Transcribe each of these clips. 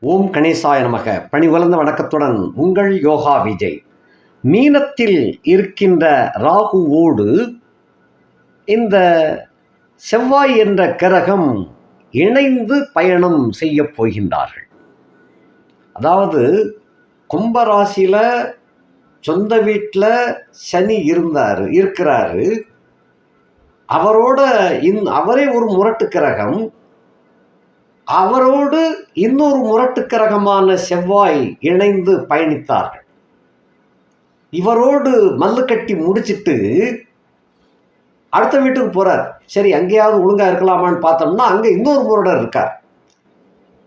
ஓம் கணேசாய நமக. பணி வளர்ந்த வணக்கத்துடன் உங்கள் யோகா விஜய். மீனத்தில் இருக்கின்ற ராகுவோடு இந்த செவ்வாய் என்ற கிரகம் இணைந்து பயணம் செய்ய போகின்றார்கள். அதாவது கும்பராசியில் சொந்த வீட்டில் சனி இருந்தார் இருக்கிறாரு. அவரோட இந் அவரே ஒரு முரட்டு கிரகம். அவரோடு இன்னொரு முரட்டு கிரகமான செவ்வாய் இணைந்து பயணித்தார்கள். இவரோடு மல்லு கட்டி முடிச்சிட்டு அடுத்த வீட்டுக்கு போறார். சரி அங்கேயாவது ஒழுங்கா இருக்கலாமான்னு பார்த்தோம்னா அங்கே இன்னொரு முரடர் இருக்கார்.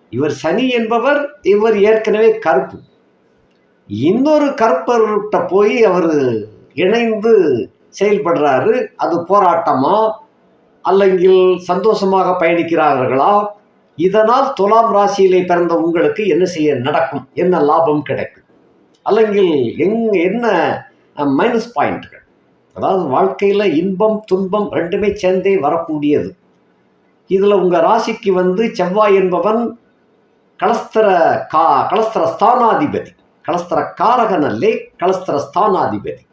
இவர் சனி என்பவர் இவர் ஏற்கனவே கருப்பு. இன்னொரு கருப்பர்கிட்ட போய் அவர் இணைந்து செயல்படுறாரு. அது போராட்டமா? அல்லங்கில் சந்தோஷமாக பயணிக்கிறார்களா? இதனால் துலாம் ராசியிலே பிறந்த உங்களுக்கு என்ன செய்ய நடக்கும்? என்ன லாபம் கிடைக்கும்? அல்லங்கில் எங் என்ன மைனஸ் பாயிண்ட்கள் அதாவது வாழ்க்கையில் இன்பம் துன்பம் ரெண்டுமே சேர்ந்தே வரக்கூடியது. இதில் உங்கள் ராசிக்கு வந்து செவ்வாய் என்பவன் கலஸ்தர கா கலஸ்தர ஸ்தானாதிபதி. கலஸ்தர காரகன் அல்லே கலஸ்தர ஸ்தானாதிபதி.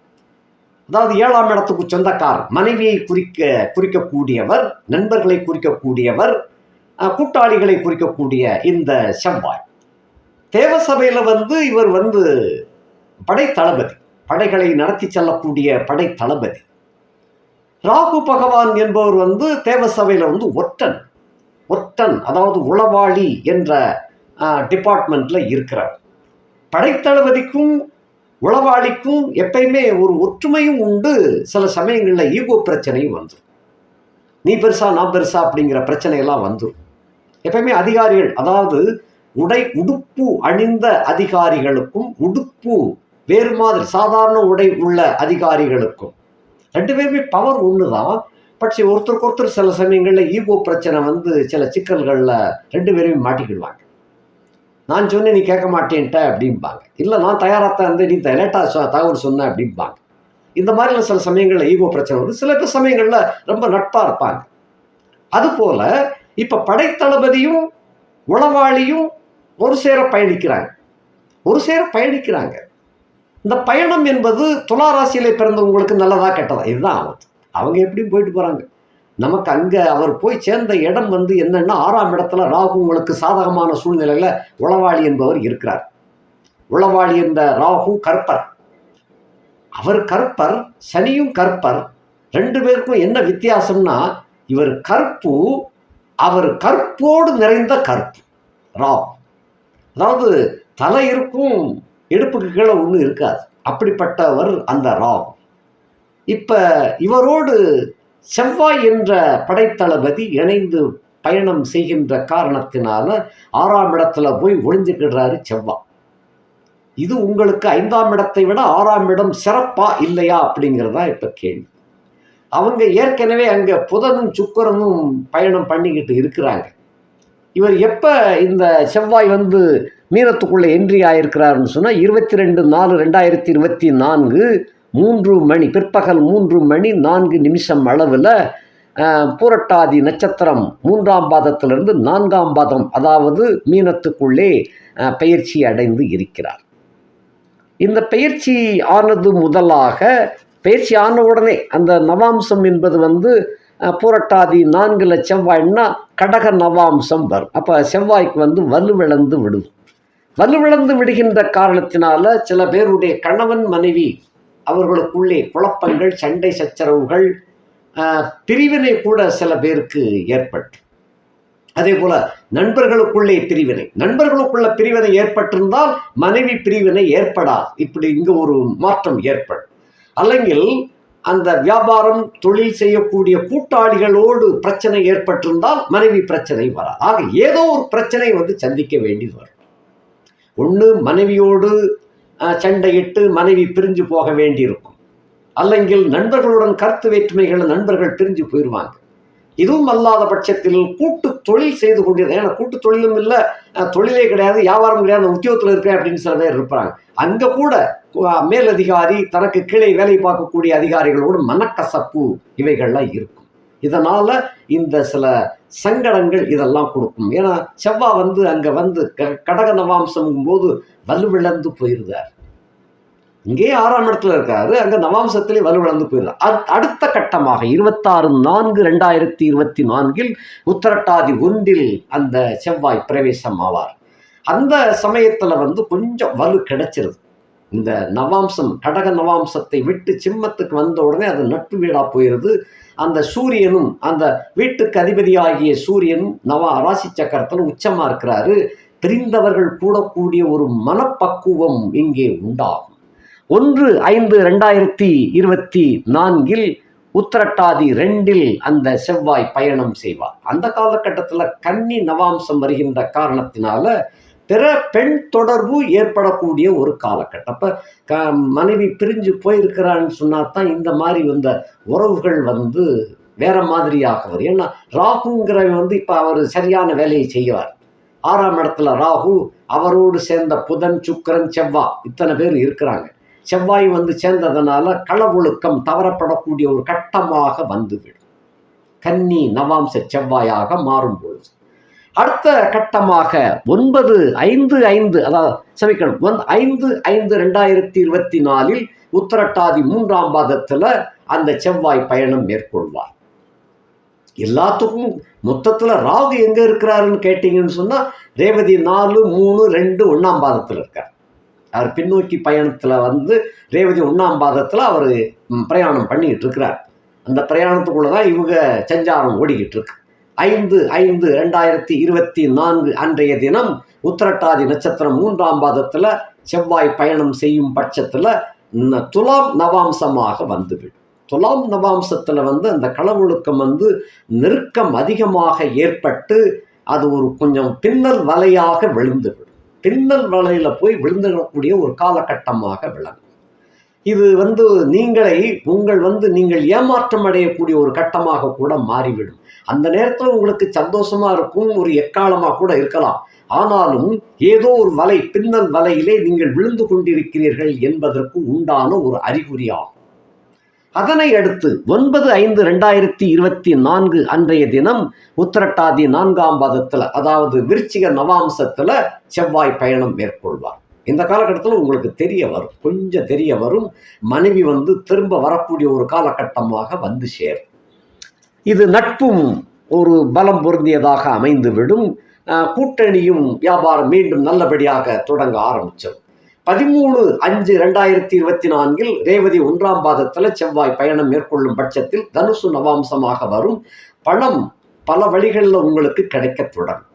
அதாவது ஏழாம் இடத்துக்கு சொந்தக்கார் மனைவியை குறிக்க குறிக்கக்கூடியவர் நண்பர்களை குறிக்கக்கூடியவர் கூட்டாளிகளை குறிக்கக்கூடிய இந்த செவ்வாய். தேவசபையில் வந்து இவர் வந்து படை தளபதி படைகளை நடத்தி செல்லக்கூடிய படை தளபதி ராகு பகவான் என்பவர் வந்து தேவசபையில் வந்து ஒற்றன். ஒற்றன் அதாவது உளவாளி என்ற டிபார்ட்மெண்ட்டில் இருக்கிறார். படைத்தளபதிக்கும் உளவாளிக்கும் எப்பயுமே ஒரு ஒற்றுமையும் உண்டு. சில சமயங்களில் ஈகோ பிரச்சனையும் வந்துடும் நீ பெருசா நான் பெருசா அப்படிங்கிற பிரச்சனையெல்லாம் வந்துடும் எப்பயுமே அதிகாரிகள் அதாவது உடை உடுப்பு அணிந்த அதிகாரிகளுக்கும் உடுப்பு வேறு மாதிரி சாதாரண உடை உள்ள அதிகாரிகளுக்கும். ரெண்டு பேருமே பவர் ஒன்று தான் பட் ஒருத்தருக்கு ஒருத்தர் சில சமயங்களில் ஈகோ பிரச்சனை வந்து சில சிக்கல்களில் ரெண்டு பேருமே மாட்டிக்கிடுவாங்க. நான் சொன்னேன் நீ கேட்க மாட்டேன்ட்ட அப்படிம்பாங்க. இல்லை நான் தயாராகத்தான் இருந்தேன். நீ லேட்டாக தகவல் சொன்ன அப்படிம்பாங்க. இந்த மாதிரிலாம் சில சமயங்களில் ஈகோ பிரச்சனை வந்து சில பேர் சமயங்களில் ரொம்ப நட்பாக இருப்பாங்க. அதுபோல் இப்போ படைத்தளபதியும் உளவாளியும் ஒரு சேர பயணிக்கிறாங்க. ஒரு சேர பயணிக்கிறாங்க. இந்த பயணம் என்பது துலா ராசியிலே பிறந்தவங்களுக்கு நல்லதாக கெட்டதா? இதுதான் ஆபத்து. அவங்க எப்படியும் போயிட்டு போகிறாங்க நமக்கு அங்கே அவர் போய் சேர்ந்த இடம் வந்து என்னென்னா ஆறாம் இடத்துல ராகு உங்களுக்கு சாதகமான சூழ்நிலையில் உளவாளி என்பவர் இருக்கிறார். உளவாளி என்ற ராகு கற்பர். அவர் கற்பர் சனியும் கற்பர். ரெண்டு பேருக்கும் என்ன வித்தியாசம்னா இவர் கற்பு அவர் கற்போடு நிறைந்த கற்பு ராகு அதாவது தலை இருக்கும் இடுப்புக்கு கீழே ஒன்றும் இருக்காது. அப்படிப்பட்டவர் அந்த ராகு இப்போ இவரோடு செவ்வாய் என்ற படைத்தளபதி இணைந்து பயணம் செய்கின்ற காரணத்தினால ஆறாம் இடத்துல போய் ஒளிஞ்சுக்கிடுறாரு செவ்வாய். இது உங்களுக்கு ஐந்தாம் இடத்தை விட ஆறாம் இடம் சிறப்பா இல்லையா அப்படிங்கிறதா இப்போ கேள்வி. அவங்க ஏற்கனவே அங்கே புதனும் சுக்கரனும் பயணம் பண்ணிக்கிட்டு இருக்கிறாங்க. இவர் எப்போ இந்த செவ்வாய் வந்து மீனத்துக்குள்ளே என்ட்ரி ஆயிருக்கிறாருன்னு சொன்னால் இருபத்தி ரெண்டு நாலு ரெண்டாயிரத்தி இருபத்தி நான்கு மூன்று மணி பிற்பகல் மூன்று மணி நான்கு நிமிஷம் அளவில் பூரட்டாதி நட்சத்திரம் மூன்றாம் பாதத்திலிருந்து நான்காம் பாதம் அதாவது மீனத்துக்குள்ளே பயிற்சி அடைந்து இருக்கிறார். இந்த பயிற்சி ஆனது முதலாக பேச்சு ஆன உடனே அந்த நவாம்சம் என்பது வந்து புரட்டாதி நான்கில் செவ்வாய்னா கடக நவாம்சம் வரும். அப்போ செவ்வாய்க்கு வந்து வலுவிழந்து விடும் வலுவிழந்து விடுகின்ற காரணத்தினால சில பேருடைய கணவன் மனைவி அவர்களுக்குள்ளே குழப்பங்கள் சண்டை சச்சரவுகள் பிரிவினை கூட சில பேருக்கு ஏற்பட்டு. அதே போல நண்பர்களுக்குள்ளே பிரிவினை. நண்பர்களுக்குள்ள பிரிவினை ஏற்பட்டிருந்தால் மனைவி பிரிவினை ஏற்படாது. இப்படி இங்கு ஒரு மாற்றம் ஏற்படும் അല്ലെങ്കിൽ அந்த வியாபாரம் தொழில் செய்யக்கூடிய கூட்டாளிகளோடு பிரச்சனை ஏற்பட்டிருந்தால் மனைவி பிரச்சனை வராது ஆக ஏதோ ஒரு பிரச்சனை வந்து சந்திக்க வேண்டியது வரும் ஒன்று மனைவியோடு அஹ், சண்டையிட்டு மனைவி பிரிஞ்சு போக வேண்டியிருக்கும் அல்லங்கில் நண்பர்களுடன் கருத்து வேற்றுமைகள் நண்பர்கள் பிரிஞ்சு போயிடுவாங்க இதுவும் அல்லாத பட்சத்தில் கூட்டு தொழில் செய்து கொண்டிருந்த ஏன்னா கூட்டு தொழிலும் இல்லை தொழிலே கிடையாது வியாபாரம் கிடையாது உத்தியோகத்தில் இருக்கேன் அப்படின்னு சில பேர் இருப்பாங்க. அங்கே கூட மேலதிகாரி தனக்கு கீழே வேலை பார்க்கக்கூடிய அதிகாரிகளோடு மனக்கசப்பு இவைகள்லாம் இருக்கும். இதனால் இந்த சில சங்கடங்கள் இதெல்லாம் கொடுக்கும். ஏன்னா செவ்வாய் வந்து அங்கே வந்து க- கடக நவாம்சம் போது வலுவிழந்து போயிருந்தார். இங்கேயே ஆறாம் இடத்துல இருக்காரு அங்கே நவாம்சத்திலே வலுவிழந்து போயிருந்தார் அத்- அடுத்த கட்டமாக இருபத்தாறு நான்கு ரெண்டாயிரத்தி இருபத்தி நான்கில் உத்தரட்டாதி ஒன்றில் அந்த செவ்வாய் பிரவேசம் ஆவார். அந்த சமயத்தில் வந்து கொஞ்சம் வலு கிடைச்சிருது. இந்த நவாம்சம் கடக நவாம்சத்தை விட்டு சிம்மத்துக்கு வந்த உடனே அது நட்பு வீடாக போயிடுது அந்த சூரியனும் அந்த வீட்டுக்கு அதிபதியாகிய சூரியனும் நவா ராசி சக்கரத்தில் உச்சமாக இருக்கிறாரு. பிரிந்தவர்கள் கூடக்கூடிய ஒரு மனப்பக்குவம் இங்கே உண்டாகும். ஒன்று ஐந்து ரெண்டாயிரத்தி இருபத்தி நான்கில் உத்தரட்டாதி ரெண்டில் அந்த செவ்வாய் பயணம் செய்வார். அந்த காலகட்டத்தில் கன்னி நவாம்சம் வருகின்ற காரணத்தினால பிற பெண் தொடர்பு ஏற்படக்கூடிய ஒரு காலகட்டம். அப்போ க மனைவி பிரிஞ்சு போயிருக்கிறான்னு சொன்னா தான் இந்த மாதிரி வந்த உறவுகள் வந்து வேற மாதிரியாக வரும். ஏன்னா ராகுங்கிறவன் வந்து இப்போ அவர் சரியான வேலையை செய்வார். ஆறாம் இடத்துல ராகு அவரோடு சேர்ந்த புதன் சுக்கிரன் செவ்வா இத்தனை பேர் இருக்கிறாங்க. செவ்வாய் வந்து சேர்ந்ததுனால களவொழுக்கம் தவறப்படக்கூடிய ஒரு கட்டமாக வந்துவிடும். கன்னி நவாம்ச செவ்வாயாக மாறும் பொழுது அடுத்த கட்டமாக ஒன்பது ஐந்து ஐந்து அதாவது சமிக்கணும் ஒன் ஐந்து ஐந்து ரெண்டாயிரத்தி இருபத்தி நாலில் உத்தரட்டாதி மூன்றாம் பாதத்தில் அந்த செவ்வாய் பயணம் மேற்கொள்வார். எல்லாத்துக்கும் மொத்தத்தில் ராகு எங்கே இருக்கிறாருன்னு கேட்டிங்கன்னு சொன்னால் ரேவதி நாலு மூணு ரெண்டு ஒன்றாம் பாதத்தில் இருக்கார். அவர் பின்னோக்கி பயணத்தில் வந்து ரேவதி ஒன்றாம் பாதத்தில் அவர் பிரயாணம் பண்ணிக்கிட்டு இருக்கிறார். அந்த பிரயாணத்துக்குள்ளே தான் இவங்க சஞ்சாரம் ஓடிக்கிட்டு இருக்கு ஐந்து ஐந்து ரெண்டாயிரத்தி இருபத்தி நான்கு அன்றைய தினம் உத்திரட்டாதி நட்சத்திரம் மூன்றாம் பாதத்தில் செவ்வாய் பயணம் செய்யும் பட்சத்தில் துலாம் நவாம்சமாக வந்துவிடும். துலாம் நவாம்சத்தில் வந்து அந்த களவொழுக்கம் வந்து நெருக்கம் அதிகமாக ஏற்பட்டு அது ஒரு கொஞ்சம் பின்னல் வலையாக விழுந்துவிடும். பின்னல் வலையில் போய் விழுந்துடக்கூடிய ஒரு காலகட்டமாக விளங்கும். இது வந்து நீங்களை உங்கள் வந்து நீங்கள் ஏமாற்றம் அடையக்கூடிய ஒரு கட்டமாக கூட மாறிவிடும். அந்த நேரத்தில் உங்களுக்கு சந்தோஷமா இருக்கும் ஒரு எக்காலமாக கூட இருக்கலாம். ஆனாலும் ஏதோ ஒரு வலை பின்னல் வலையிலே நீங்கள் விழுந்து கொண்டிருக்கிறீர்கள் என்பதற்கு உண்டான ஒரு அறிகுறியாகும். அதனை அடுத்து ஒன்பது ஐந்து ரெண்டாயிரத்தி இருபத்தி நான்கு அன்றைய தினம் உத்திரட்டாதி நான்காம் பாதத்தில் அதாவது விருச்சிக நவாம்சத்தில் செவ்வாய் பயணம் மேற்கொள்வார். இந்த காலகட்டத்தில் உங்களுக்கு தெரிய வரும் கொஞ்சம் தெரிய வரும். மனைவி வந்து திரும்ப வரக்கூடிய ஒரு காலகட்டமாக வந்து சேரும். இது நட்பும் ஒரு பலம் பொருந்தியதாக அமைந்துவிடும். கூட்டணியும் வியாபாரம் மீண்டும் நல்லபடியாக தொடங்க ஆரம்பித்தது பதிமூணு அஞ்சு ரெண்டாயிரத்தி இருபத்தி நான்கில் ரேவதி ஒன்றாம் பாதத்தில் செவ்வாய் பயணம் மேற்கொள்ளும் பட்சத்தில் தனுசு நவாம்சமாக வரும். பணம் பல வழிகளில் உங்களுக்கு கிடைக்கத் தொடங்கும்.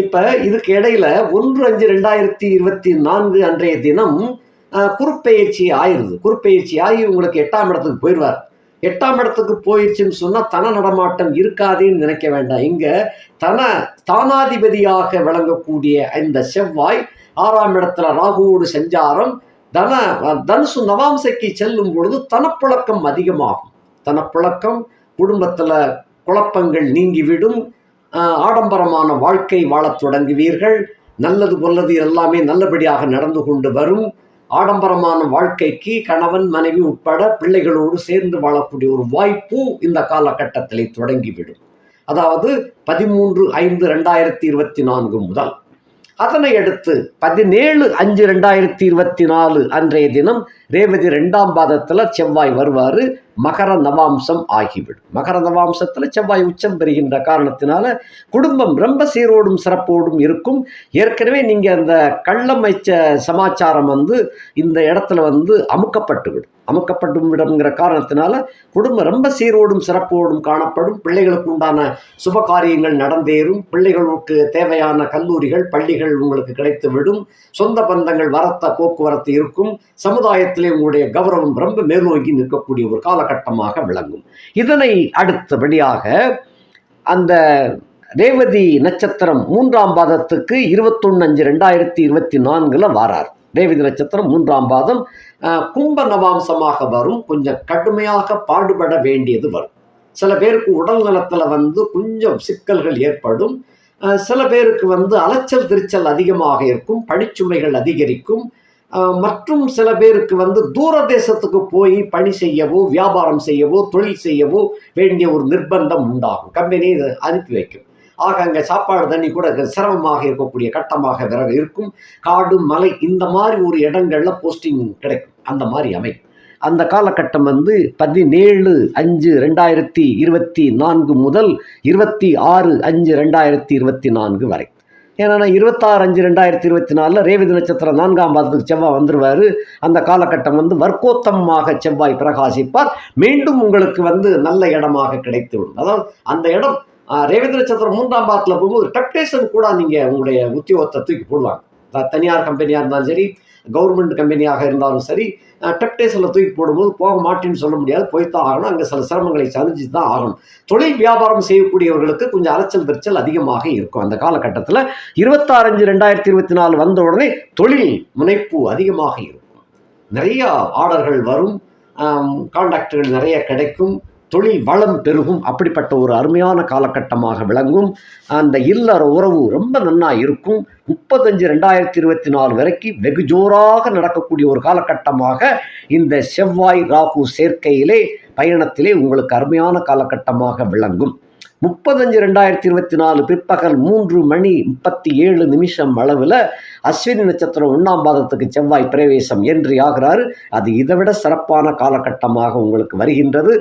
இப்போ இதுக்கு இடையில ஒன்று அஞ்சு ரெண்டாயிரத்தி இருபத்தி நான்கு அன்றைய தினம் குறுப்பெயர்ச்சி குருப்பெயர்ச்சி குறுப்பெயர்ச்சி ஆகி உங்களுக்கு எட்டாம் இடத்துக்கு போயிடுவார். எட்டாம் இடத்துக்கு போயிடுச்சுன்னு சொன்னால் தன நடமாட்டம் இருக்காதுன்னு நினைக்க வேண்டாம். இங்கே தன தானாதிபதியாக விளங்கக்கூடிய இந்த செவ்வாய் ஆறாம் இடத்துல ராகுவோடு சஞ்சாரம் தன தனுசு நவாம்சைக்கு செல்லும் பொழுது தனப்புழக்கம் அதிகமாகும். தனப்புழக்கம் குடும்பத்தில் குழப்பங்கள் நீங்கிவிடும். ஆடம்பரமான வாழ்க்கை வாழத் தொடங்குவீர்கள். நல்லது கொல்லது எல்லாமே நல்லபடியாக நடந்து கொண்டு வரும். ஆடம்பரமான வாழ்க்கைக்கு கணவன் மனைவி உட்பட பிள்ளைகளோடு சேர்ந்து வாழக்கூடிய ஒரு வாய்ப்பும் இந்த காலகட்டத்தில் தொடங்கிவிடும். அதாவது பதிமூன்று ஐந்து ரெண்டாயிரத்தி இருபத்தி நான்கு முதல். அதனை அடுத்து பதினேழு அஞ்சு ரெண்டாயிரத்தி இருபத்தி நாலு அன்றைய தினம் ரேவதி ரெண்டாம் பாதத்தில் செவ்வாய் வருவார் மகர நவாம்சம் ஆகிவிடும். மகர நவாம்சத்தில் செவ்வாய் உச்சம் பெறுகின்ற காரணத்தினால குடும்பம் ரொம்ப சீரோடும் சிறப்போடும் இருக்கும். ஏற்கனவே நீங்கள் அந்த கள்ளமைச்ச சமாச்சாரம் வந்து இந்த இடத்துல வந்து அமுக்கப்பட்டுவிடும். அமைக்கப்படும் அமுக்கப்பட்டு காரணத்தினால குடும்பம் ரொம்ப சீரோடும் சிறப்போடும் காணப்படும். பிள்ளைகளுக்கு உண்டான சுப காரியங்கள் நடந்தேறும். பிள்ளைகளுக்கு தேவையான கல்லூரிகள் பள்ளிகள் உங்களுக்கு கிடைத்து விடும் சொந்த பந்தங்கள் வரத்த போக்குவரத்து இருக்கும். சமுதாயத்திலே உங்களுடைய கௌரவம் ரொம்ப மேலோங்கி நிற்கக்கூடிய ஒரு காலகட்டமாக விளங்கும். இதனை அடுத்தபடியாக அந்த ரேவதி நட்சத்திரம் மூன்றாம் பாதத்துக்கு இருபத்தொன்று அஞ்சு ரெண்டாயிரத்தி இருபத்தி நான்கில் வாரார். ரேவதி நட்சத்திரம் மூன்றாம் பாதம் கும்ப நவாம்சமாக வரும். கொஞ்சம் கடுமையாக பாடுபட வேண்டியது வரும். சில பேருக்கு உடல் நலத்தில் வந்து கொஞ்சம் சிக்கல்கள் ஏற்படும். சில பேருக்கு வந்து அலைச்சல் திருச்சல் அதிகமாக இருக்கும். பணிச்சுமைகள் அதிகரிக்கும். மற்றும் சில பேருக்கு வந்து தூர தேசத்துக்கு போய் பணி செய்யவோ வியாபாரம் செய்யவோ தொழில் செய்யவோ வேண்டிய ஒரு நிர்பந்தம் உண்டாகும். கம்பெனி இதை அனுப்பி வைக்கும். ஆக அங்கே சாப்பாடு தண்ணி கூட சிரமமாக இருக்கக்கூடிய கட்டமாக வேற இருக்கும். காடு மலை இந்த மாதிரி ஒரு இடங்கள்ல போஸ்டிங் கிடைக்கும். அந்த மாதிரி அமைப்பு அந்த காலகட்டம் வந்து பதினேழு அஞ்சு ரெண்டாயிரத்தி இருபத்தி நான்கு முதல் இருபத்தி ஆறு அஞ்சு ரெண்டாயிரத்தி இருபத்தி நான்கு வரை. ஏன்னா இருபத்தாறு அஞ்சு ரெண்டாயிரத்தி இருபத்தி நாலில் ரேவதி நட்சத்திரம் நான்காம் பாதத்துக்கு செவ்வாய் வந்துருவார். அந்த காலகட்டம் வந்து வர்க்கோத்தமமாக செவ்வாய் பிரகாசிப்பார். மீண்டும் உங்களுக்கு வந்து நல்ல இடமாக கிடைத்துவிடும். அதாவது அந்த இடம் ரேவேந்திர சந்திரன் மூன்றாம் பாகத்தில் போகும்போது டெப்டேஷன் கூட நீங்கள் உங்களுடைய உத்தியோகத்தை தூக்கி போடுவாங்க. த- தனியார் கம்பெனியாக இருந்தாலும் சரி கவர்மெண்ட் கம்பெனியாக இருந்தாலும் சரி டெப்டேஷனில் தூக்கி போடும்போது போக மாட்டேன்னு சொல்ல முடியாது போய்த்தான் ஆகணும். அங்கே சில சிரமங்களை சந்திச்சு தான் ஆகணும். தொழில் வியாபாரம் செய்யக்கூடியவர்களுக்கு கொஞ்சம் அலைச்சல் திருச்சல் அதிகமாக இருக்கும். அந்த காலகட்டத்தில் இருபத்தாறஞ்சு ரெண்டாயிரத்தி இருபத்தி நாலு வந்த உடனே தொழில் முனைப்பு அதிகமாக இருக்கும். நிறைய ஆர்டர்கள் வரும். கான்டாக்டுகள் நிறைய கிடைக்கும். தொழில் வளம் பெருகும். அப்படிப்பட்ட ஒரு அருமையான காலகட்டமாக விளங்கும். அந்த இல்லற உறவு ரொம்ப நன்னா இருக்கும். முப்பத்தஞ்சு ரெண்டாயிரத்தி இருபத்தி நாலு வரைக்கும் வெகு ஜோராக நடக்கக்கூடிய ஒரு காலகட்டமாக இந்த செவ்வாய் ராகு சேர்க்கையிலே பயணத்திலே உங்களுக்கு அருமையான காலகட்டமாக விளங்கும். முப்பத்தஞ்சு ரெண்டாயிரத்தி இருபத்தி நாலு பிற்பகல் மூன்று மணி முப்பத்தி ஏழு நிமிஷம் அளவில் அஸ்வினி நட்சத்திரம் ஒன்றாம் பாதத்துக்கு செவ்வாய் பிரவேசம் என்று ஆகிறாரு. அது இதைவிட சிறப்பான காலகட்டமாக உங்களுக்கு வருகின்றது.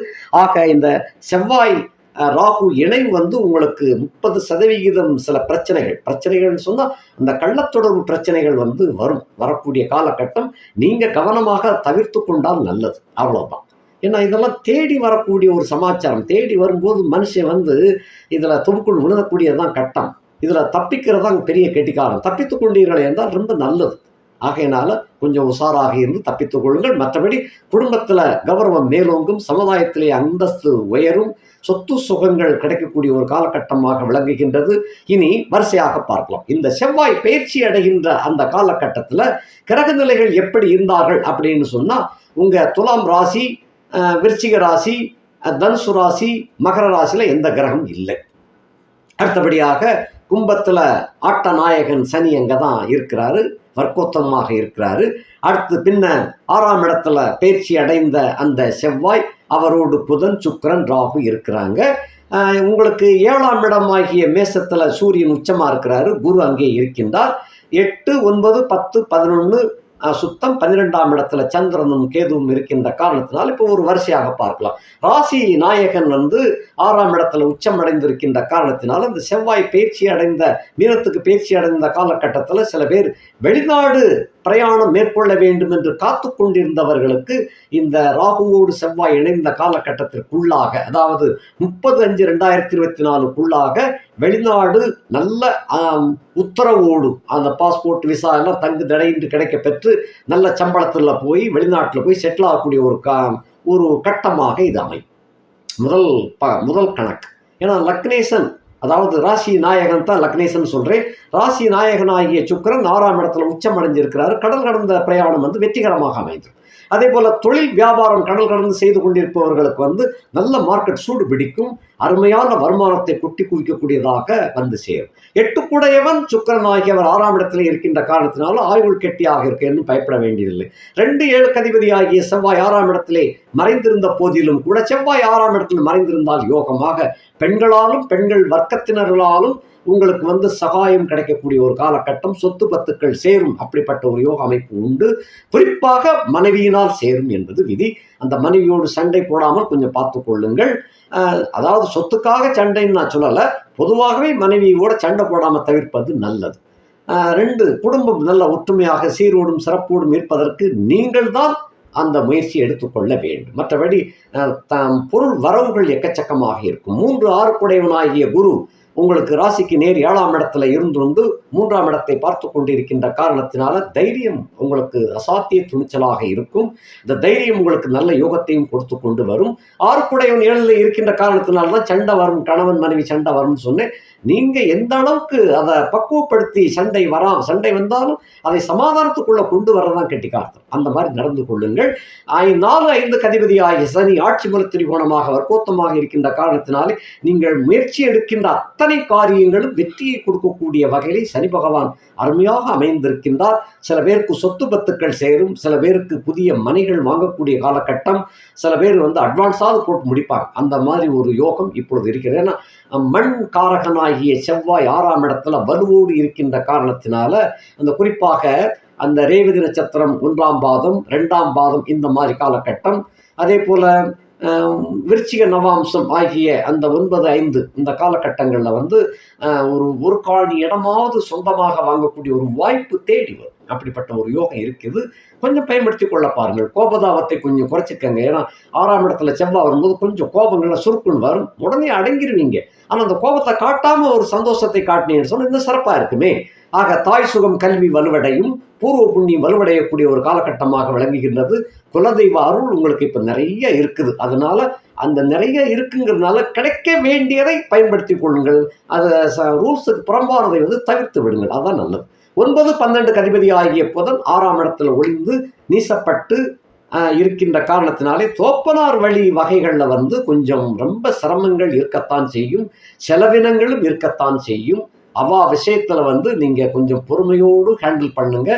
ஆக இந்த செவ்வாய் ராகு இணைவு வந்து உங்களுக்கு முப்பது சதவிகிதம் சில பிரச்சனைகள். பிரச்சனைகள்னு சொன்னால் அந்த கள்ளத்தொடர்பு பிரச்சனைகள் வந்து வரும். வரக்கூடிய காலகட்டம் நீங்கள் கவனமாக தவிர்த்து கொண்டால் நல்லது. அவ்வளோதான் ஏன்னா இதெல்லாம் தேடி வரக்கூடிய ஒரு சமாச்சாரம். தேடி வரும்போது மனுஷன் வந்து இதில் தொகுக்குள் விழுகக்கூடியது தான் கட்டம். இதில் தப்பிக்கிறது தான் பெரிய கெட்டிக்காரம். தப்பித்து கொண்டீர்கள் என்றால் ரொம்ப நல்லது. ஆகையினால கொஞ்சம் உஷாராக இருந்து தப்பித்துக் கொள்ளுங்கள். மற்றபடி குடும்பத்தில் கௌரவம் மேலோங்கும் சமுதாயத்திலே அந்தஸ்து உயரும் சொத்து சுகங்கள் கிடைக்கக்கூடிய ஒரு காலகட்டமாக விளங்குகின்றது. இனி வரிசையாக பார்க்கலாம். இந்த செவ்வாய் பயிற்சி அடைகின்ற அந்த காலகட்டத்தில் கிரக நிலைகள் எப்படி இருந்தார்கள் அப்படின்னு சொன்னால் உங்கள் துலாம் ராசி விருச்சிக ராசி தனுசு ராசி மகர ராசியில் எந்த கிரகம் இல்லை. அடுத்தபடியாக கும்பத்தில் ஆட்ட நாயகன் சனி அங்கே தான் இருக்கிறாரு வர்க்கோத்தமாக இருக்கிறாரு. அடுத்து பின்ன ஆறாம் இடத்துல பயிற்சி அடைந்த அந்த செவ்வாய் அவரோடு புதன் சுக்கரன் ராகு இருக்கிறாங்க. உங்களுக்கு ஏழாம் இடமாகிய மேசத்தில் சூரியன் உச்சமாக இருக்கிறாரு குரு அங்கே இருக்கின்றார். எட்டு ஒன்பது பத்து பதினொன்று சுத்தம் பன்னிரெண்டாம் இடத்துல சந்திரனும் கேதுவும் இருக்கின்ற காரணத்தினால் இப்போ ஒரு வரிசையாக பார்க்கலாம். ராசி நாயகன் வந்து ஆறாம் இடத்துல உச்சம் அடைந்திருக்கின்ற காரணத்தினால் இந்த செவ்வாய் பயிற்சி அடைந்த மீனத்துக்கு பயிற்சி அடைந்த காலகட்டத்தில் சில பேர் வெளிநாடு பிரயாணம் மேற்கொள்ள வேண்டும் என்று காத்து கொண்டிருந்தவர்களுக்கு இந்த ராகுவோடு செவ்வாய் இணைந்த காலகட்டத்திற்குள்ளாக அதாவது முப்பது அஞ்சு ரெண்டாயிரத்தி இருபத்தி நாலுக்குள்ளாக வெளிநாடு நல்ல உத்தரவோடு அந்த பாஸ்போர்ட் விசா எல்லாம் தங்கு தடையின்றி கிடைக்க பெற்று நல்ல சம்பளத்தில் போய் வெளிநாட்டில் போய் செட்டில் ஆகக்கூடிய ஒரு கா ஒரு கட்டமாக இது அமையும். முதல் ப முதல் கணக்கு. ஏன்னா லக்னேசன் அதாவது ராசி நாயகன் தான் லக்னேசன் சொல்கிறேன் ராசி நாயகனாகிய சுக்கிரன் ஆறாம் இடத்துல உச்சம் அடைஞ்சிருக்கிறார் கடல் கடந்த பிரயாணம் வந்து வெற்றிகரமாக அமைந்தது. அதே போல் தொழில் வியாபாரம் கடல் கடந்து செய்து கொண்டிருப்பவர்களுக்கு வந்து நல்ல மார்க்கெட் சூடு பிடிக்கும். அருமையான வருமானத்தை குட்டி குவிக்கக்கூடியதாக வந்து சேரும். எட்டுக்குடையவன் சுக்கிரன் ஆகியவர் ஆறாம் இடத்துல இருக்கின்ற காரணத்தினால ஆயுள் கெட்டியாக இருக்கு பயப்பட வேண்டியதில்லை. ரெண்டு ஏழு கதிபதி ஆகிய செவ்வாய் ஆறாம் இடத்திலே மறைந்திருந்த போதிலும் கூட செவ்வாய் ஆறாம் இடத்தில் மறைந்திருந்தால் யோகமாக பெண்களாலும் பெண்கள் வர்க்கத்தினர்களாலும் உங்களுக்கு வந்து சகாயம் கிடைக்கக்கூடிய ஒரு காலகட்டம் சொத்து பத்துக்கள் சேரும் அப்படிப்பட்ட ஒரு யோக அமைப்பு உண்டு. குறிப்பாக மனைவியினால் சேரும் என்பது விதி. அந்த மனைவியோடு சண்டை போடாமல் கொஞ்சம் பார்த்து கொள்ளுங்கள். அதாவது சொத்துக்காக சண்டைன்னு நான் சொல்லலை பொதுவாகவே மனைவியோட சண்டை போடாமல் தவிர்ப்பது நல்லது. ரெண்டு குடும்பம் நல்ல ஒற்றுமையாக சீரோடும் சிறப்போடும் இருப்பதற்கு நீங்கள் தான் அந்த முயற்சி எடுத்துக்கொள்ள வேண்டும். மற்றபடி பொருள் வரவுகள் எக்கச்சக்கமாக இருக்கும். மூன்று ஆறுக்குடையவனாகிய குரு உங்களுக்கு ராசிக்கு நேர் ஏழாம் இடத்துல இருந்து வந்து மூன்றாம் இடத்தை பார்த்து கொண்டிருக்கின்ற காரணத்தினால தைரியம் உங்களுக்கு அசாத்திய துணிச்சலாக இருக்கும். இந்த தைரியம் உங்களுக்கு நல்ல யோகத்தையும் கொடுத்து கொண்டு வரும். ஆறுக்குடையவன் ஏழில் இருக்கின்ற காரணத்தினால தான் சண்டை வரும் கணவன் மனைவி சண்டை வரும்னு சொன்னேன். நீங்க எந்த அளவுக்கு அதை பக்குவப்படுத்தி சண்டை வராம் சண்டை வந்தாலும் அதை சமாதானத்துக்குள்ள கொண்டு வரதான் கெட்டிக்கார்த்தம். அந்த மாதிரி நடந்து கொள்ளுங்கள். ஐ- நாலு ஐந்து கதிபதியாகிய சனி ஆட்சி முறை திரிகோணமாக வர்க்கோத்தமாக இருக்கின்ற காரணத்தினாலே நீங்கள் முயற்சி எடுக்கின்ற அத்தனை அத்தனை காரியங்களும் வெற்றியை கொடுக்கக்கூடிய வகையிலே சனி பகவான் அருமையாக அமைந்திருக்கின்றார். சில பேருக்கு சொத்து பத்துக்கள் சேரும். சில பேருக்கு புதிய மனைகள் வாங்கக்கூடிய காலகட்டம். சில பேர் வந்து அட்வான்ஸாவது போட்டு முடிப்பாங்க. அந்த மாதிரி ஒரு யோகம் இப்பொழுது இருக்கிறது. ஏன்னா மண் காரகனாகிய செவ்வாய் ஆறாம் இடத்துல வலுவோடு இருக்கின்ற காரணத்தினால அந்த குறிப்பாக அந்த ரேவதி நட்சத்திரம் ஒன்றாம் பாதம் ரெண்டாம் பாதம் இந்த மாதிரி காலகட்டம். அதே போல் விருச்சிக நவாம்சம் ஆகிய அந்த ஒன்பது ஐந்து இந்த காலகட்டங்களில் வந்து ஒரு ஒரு காணி இடமாவது சொந்தமாக வாங்கக்கூடிய ஒரு வாய்ப்பு தேடி வரும். அப்படிப்பட்ட ஒரு யோகம் இருக்குது. கொஞ்சம் பயன்படுத்தி கொள்ள பாருங்கள். கோபதாபத்தை கொஞ்சம் குறைச்சிக்கங்க. ஏன்னா ஆறாம் இடத்துல செவ்வாய் வரும்போது கொஞ்சம் கோபங்கள்லாம் சுருக்குன்னு வரும். உடனே அடங்கிருவீங்க. ஆனால் அந்த கோபத்தை காட்டாமல் ஒரு சந்தோஷத்தை காட்டினீங்கன்னு சொன்னால் இன்னும் சிறப்பாக இருக்குமே. ஆக தாய் சுகம் கல்வி வலுவடையும் பூர்வ புண்ணியம் வலுவடையக்கூடிய ஒரு காலகட்டமாக விளங்குகின்றது. குலதெய்வ அருள் உங்களுக்கு இப்போ நிறைய இருக்குது. அதனால அந்த நிறைய இருக்குங்கிறதுனால கிடைக்க வேண்டியதை பயன்படுத்தி கொள்ளுங்கள். அதை ரூல்ஸுக்கு புறம்பானதை வந்து தவிர்த்து விடுங்கள். அதான் நல்லது. ஒன்பது பன்னெண்டு கதிபதி ஆகிய புதன் ஆறாம் இடத்துல ஒளிந்து நீசப்பட்டு இருக்கின்ற காரணத்தினாலே தோப்பனார் வழி வகைகளில் வந்து கொஞ்சம் ரொம்ப சிரமங்கள் இருக்கத்தான் செய்யும். செலவினங்களும் இருக்கத்தான் செய்யும். அவா விஷயத்துல வந்து நீங்க கொஞ்சம் பொறுமையோடு ஹேண்டில் பண்ணுங்க.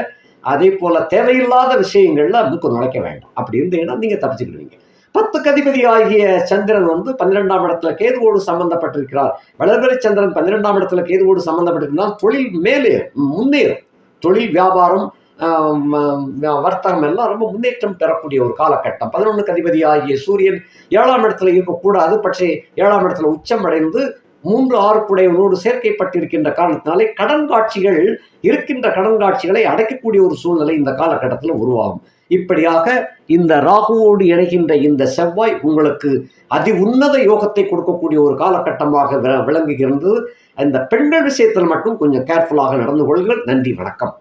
அதே போல தேவையில்லாத விஷயங்கள்ல மூக்கு நுழைக்க வேண்டாம். அப்படி இருந்தீங்கன்னா நீங்க தப்பிச்சுக்கிடுவீங்க. பத்து கதிபதி ஆகிய சந்திரன் வந்து பன்னிரெண்டாம் இடத்துல கேதுவோடு சம்பந்தப்பட்டிருக்கிறார். வளர்பிறை சந்திரன் பன்னிரெண்டாம் இடத்துல கேதுவோடு சம்பந்தப்பட்டிருக்கிறார். தொழில் மேலே முன்னேறும். தொழில் வியாபாரம் வர்த்தகம் எல்லாம் ரொம்ப முன்னேற்றம் பெறக்கூடிய ஒரு காலகட்டம். பதினொன்று கதிபதி ஆகிய சூரியன் ஏழாம் இடத்துல இருக்கக்கூடாது. பற்றி ஏழாம் இடத்துல உச்சம் அடைந்து மூன்று ஆறுப்புடையவனோடு சேர்க்கைப்பட்டிருக்கின்ற காரணத்தினாலே கடன் காட்சிகள் இருக்கின்ற கடன் காட்சிகளை அடைக்கக்கூடிய ஒரு சூழ்நிலை இந்த காலகட்டத்தில் உருவாகும். இப்படியாக இந்த ராகுவோடு இணைகின்ற இந்த செவ்வாய் உங்களுக்கு அதி உன்னத யோகத்தை கொடுக்கக்கூடிய ஒரு காலகட்டமாக வி- விளங்குகிறது இந்த பெண்கள் விஷயத்தில் மட்டும் கொஞ்சம் கேர்ஃபுல்லாக நடந்து கொள்ளுங்கள். நன்றி வணக்கம்.